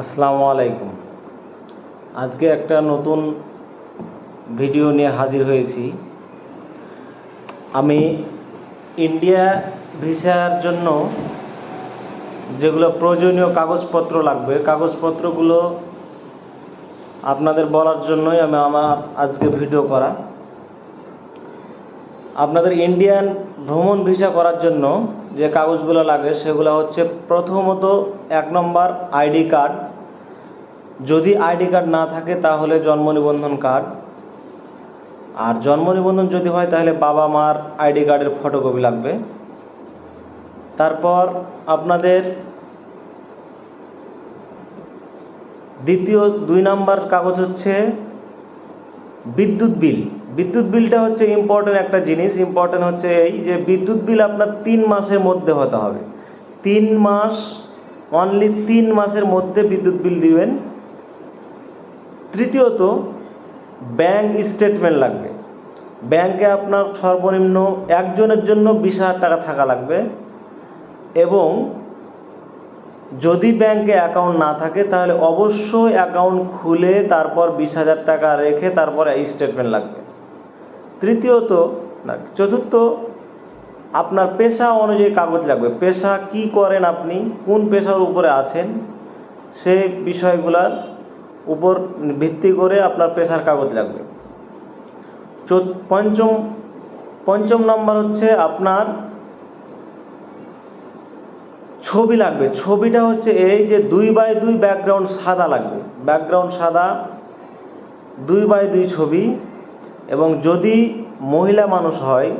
আসসালামু আলাইকুম। আজকে একটা নতুন ভিডিও নিয়ে হাজির হয়েছি। আমি ইন্ডিয়া ভিসার জন্য যেগুলো প্রয়োজনীয় কাগজপত্র লাগবে, কাগজপত্রগুলো আপনাদের বলার জন্যই আমি আমার আজকে ভিডিও করা। আপনাদের ইন্ডিয়ান ভ্রমণ ভিসা করার জন্য যে কাগজগুলো লাগে সেগুলো হচ্ছে প্রথমত এক নম্বর আইডি কার্ড। যদি আইডি কার্ড না থাকে তাহলে জন্ম নিবন্ধন কার্ড। আর জন্ম নিবন্ধন যদি হয় তাহলে বাবা মার আইডি কার্ডের ফটোকপি লাগবে। তারপর আপনাদের দ্বিতীয় দুই নাম্বার কাগজ হচ্ছে বিদ্যুৎ বিল। বিদ্যুৎ বিলটা হচ্ছে ইম্পর্টেন্ট একটা জিনিস ইম্পর্টেন্ট হচ্ছে এই যে বিদ্যুৎ বিল আপনার তিন মাসের মধ্যে হতে হবে। তিন মাস অনলি তিন মাসের মধ্যে বিদ্যুৎ বিল দিবেন। তৃতীয়ত ব্যাংক স্টেটমেন্ট লাগবে। ব্যাংকে আপনার সর্বনিম্ন একজনের জন্য বিশ হাজার টাকা থাকা লাগবে এবং যদি ব্যাংকে অ্যাকাউন্ট না থাকে, তাহলে অবশ্যই অ্যাকাউন্ট খুলে তারপর বিশ হাজার টাকা রেখে তারপর স্টেটমেন্ট লাগবে। তৃতীয়ত, না, চতুর্থ, আপনার পেশা অনুযায়ী কাগজ লাগবে। পেশা কি করেন আপনি? কোন পেশার উপরে আছেন? সেই বিষয়গুলার উপর ভিত্তি করে আপনার পেশার কাগজ লাগবে। পঞ্চম পঞ্চম নম্বর হচ্ছে আপনার ছবি লাগবে। ছবিটা হচ্ছে এই যে দুই বাই দুই ব্যাকগ্রাউন্ড সাদা লাগবে। ব্যাকগ্রাউন্ড সাদা, দুই বাই দুই ছবি। এবং যদি মহিলা মানুষ হয়,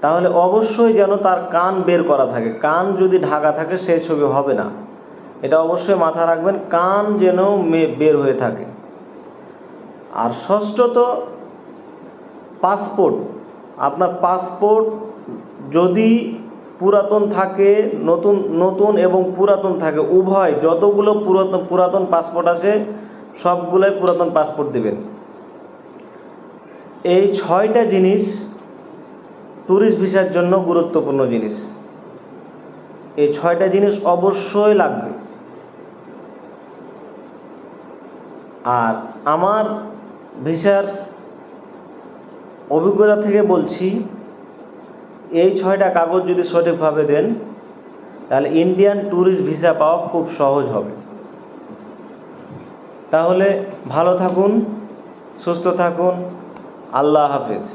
তাহলে অবশ্যই যেন তার কান বের করা থাকে। কান যদি ঢাকা থাকে সেই ছবি হবে না। এটা অবশ্যই মাথা রাখবেন, কান যেন বের হয়ে থাকে। আর ষষ্ঠত, পাসপোর্ট। আপনার পাসপোর্ট যদি পুরাতন থাকে, নতুন নতুন এবং পুরাতন থাকে, উভয় যতগুলো পুরাতন পুরাতন পাসপোর্ট আছে, সবগুলোই পুরাতন পাসপোর্ট দেবেন। এই ছয়টা জিনিস ট্যুরিস্ট ভিসার জন্য গুরুত্বপূর্ণ জিনিস। এই ছয়টা জিনিস অবশ্যই লাগবে। আর আমার ভিসার অভিজ্ঞতা থেকে বলছি, এই ছয়টা কাগজ যদি সঠিকভাবে দেন, তাহলে ইন্ডিয়ান ট্যুরিস্ট ভিসা পাওয়া খুব সহজ হবে। তাহলে ভালো থাকুন, সুস্থ থাকুন আল্লাহ হাফেজ।